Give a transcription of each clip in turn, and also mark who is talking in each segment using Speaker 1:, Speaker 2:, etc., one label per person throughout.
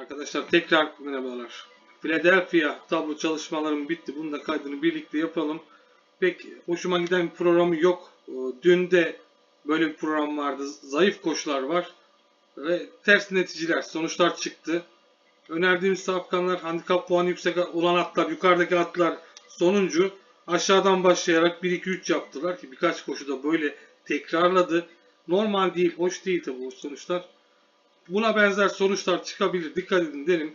Speaker 1: Arkadaşlar tekrar merhabalar. Philadelphia tablo çalışmalarım bitti. Bunun da kaydını birlikte yapalım. Pek hoşuma giden bir programı yok. Ee, Dün de böyle bir program vardı. Zayıf koşular var. Ve ters neticeler, sonuçlar çıktı. Önerdiğimiz safkanlar, handikap puanı yüksek olan atlar, yukarıdaki atlar sonuncu. Aşağıdan başlayarak 1-2-3 yaptılar ki birkaç koşuda böyle tekrarladı. Normal değil, hoş değil tabi bu sonuçlar. Buna benzer sonuçlar çıkabilir. Dikkat edin derim.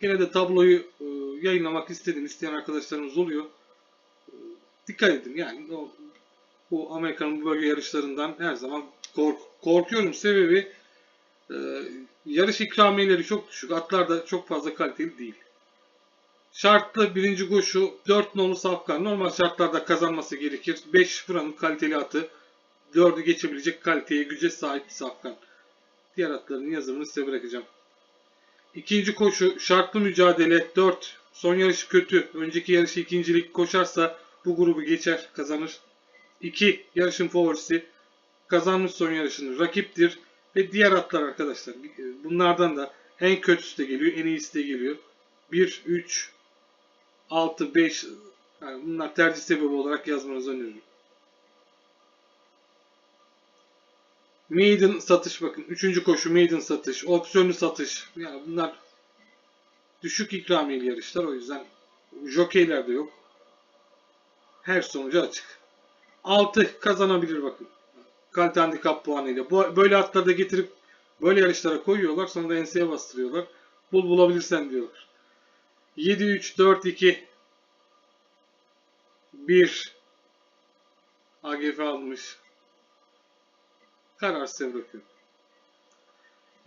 Speaker 1: Gene de tabloyu e, yayınlamak istedim. İsteyen arkadaşlarımız oluyor. E, dikkat edin yani o, bu Amerika'nın bu bölge yarışlarından her zaman kork korkuyorum. Sebebi e, yarış ikramiyeleri çok düşük. Atlar da çok fazla kaliteli değil. Şartlı birinci koşu 4 nolu safkan. Normal şartlarda kazanması gerekir. 5 buranın kaliteli atı 4'ü geçebilecek kaliteye, güce sahip safkan. Diğer atların yazımını size bırakacağım. İkinci koşu şartlı mücadele 4. Son yarışı kötü. Önceki yarışı ikincilik koşarsa bu grubu geçer, kazanır. 2. Yarışın favorisi. Kazanmış son yarışını rakiptir. Ve diğer atlar arkadaşlar. Bunlardan da en kötüsü de geliyor, en iyisi de geliyor. 1, 3, 6, 5. Yani bunlar tercih sebebi olarak yazmanızı öneririm. Maiden satış bakın. Üçüncü koşu Maiden satış. Opsiyonlu satış. Yani bunlar düşük ikramiyeli yarışlar. O yüzden jokeyler de yok. Her sonucu açık. 6 kazanabilir bakın. Kalite handikap puanıyla. Bu, böyle atları da getirip böyle yarışlara koyuyorlar. Sonra da enseye bastırıyorlar. Bul bulabilirsen diyorlar. 7 3 4 2 1 AGF almış. Karar size bırakıyorum.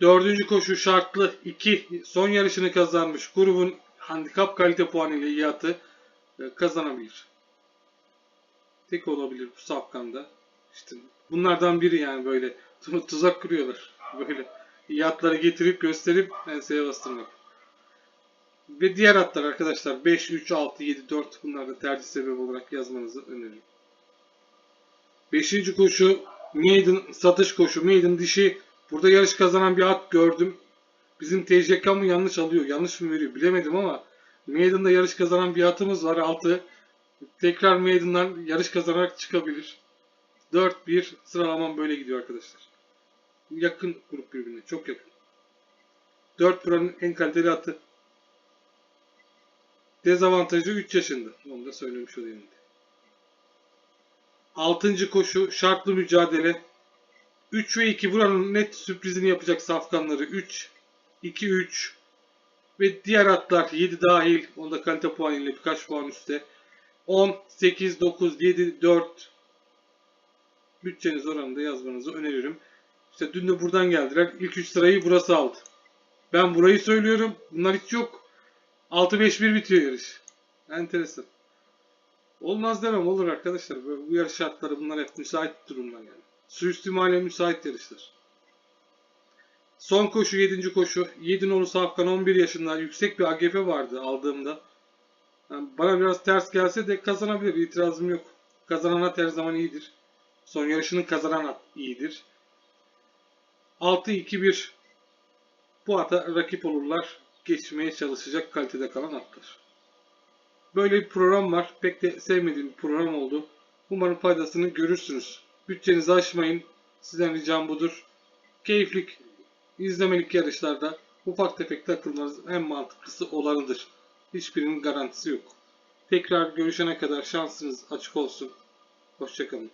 Speaker 1: Dördüncü koşu şartlı 2. Son yarışını kazanmış. Grubun handikap kalite puanı ile iyi atı e, kazanabilir. Tek olabilir bu safkanda. İşte bunlardan biri yani böyle tu- tuzak kuruyorlar. Böyle iyi atları getirip gösterip enseye bastırmak. Ve diğer atlar arkadaşlar 5, 3, 6, 7, 4 bunlar da tercih sebebi olarak yazmanızı öneririm. Beşinci koşu Maiden satış koşu. Maiden dişi. Burada yarış kazanan bir at gördüm. Bizim TCK mı yanlış alıyor, yanlış mı veriyor bilemedim ama Maiden'da yarış kazanan bir atımız var. 6. Tekrar Maiden'dan yarış kazanarak çıkabilir. 4-1 sıralamam böyle gidiyor arkadaşlar. Yakın grup birbirine. Çok yakın. 4 buranın en kaliteli atı. Dezavantajı 3 yaşında. Onu da söylemiş olayım. Altıncı koşu şartlı mücadele. 3 ve 2 buranın net sürprizini yapacak safkanları. 3, 2, 3 ve diğer atlar 7 dahil. Onda kalite puanıyla birkaç puan üstte. 10, 8, 9, 7, 4 bütçeniz oranında yazmanızı öneririm. İşte dün de buradan geldiler. İlk 3 sırayı burası aldı. Ben burayı söylüyorum. Bunlar hiç yok. 6-5-1 bitiyor yarış. Enteresan. Olmaz demem olur arkadaşlar. Bu yarış şartları bunlar hep müsait durumlar yani. Suistimale müsait yarışlar. Son koşu 7. koşu. 7 nolu Safkan 11 yaşında yüksek bir AGF vardı aldığımda. Yani bana biraz ters gelse de kazanabilir. İtirazım yok. Kazanan at her zaman iyidir. Son yarışını kazanan at iyidir. 6-2-1 bu ata rakip olurlar. Geçmeye çalışacak kalitede kalan atlar. Böyle bir program var. Pek de sevmediğim bir program oldu. Umarım faydasını görürsünüz. Bütçenizi aşmayın. Sizden ricam budur. Keyiflik, izlemelik yarışlarda ufak tefek takılmanız en mantıklısı olanıdır. Hiçbirinin garantisi yok. Tekrar görüşene kadar şansınız açık olsun. Hoşçakalın.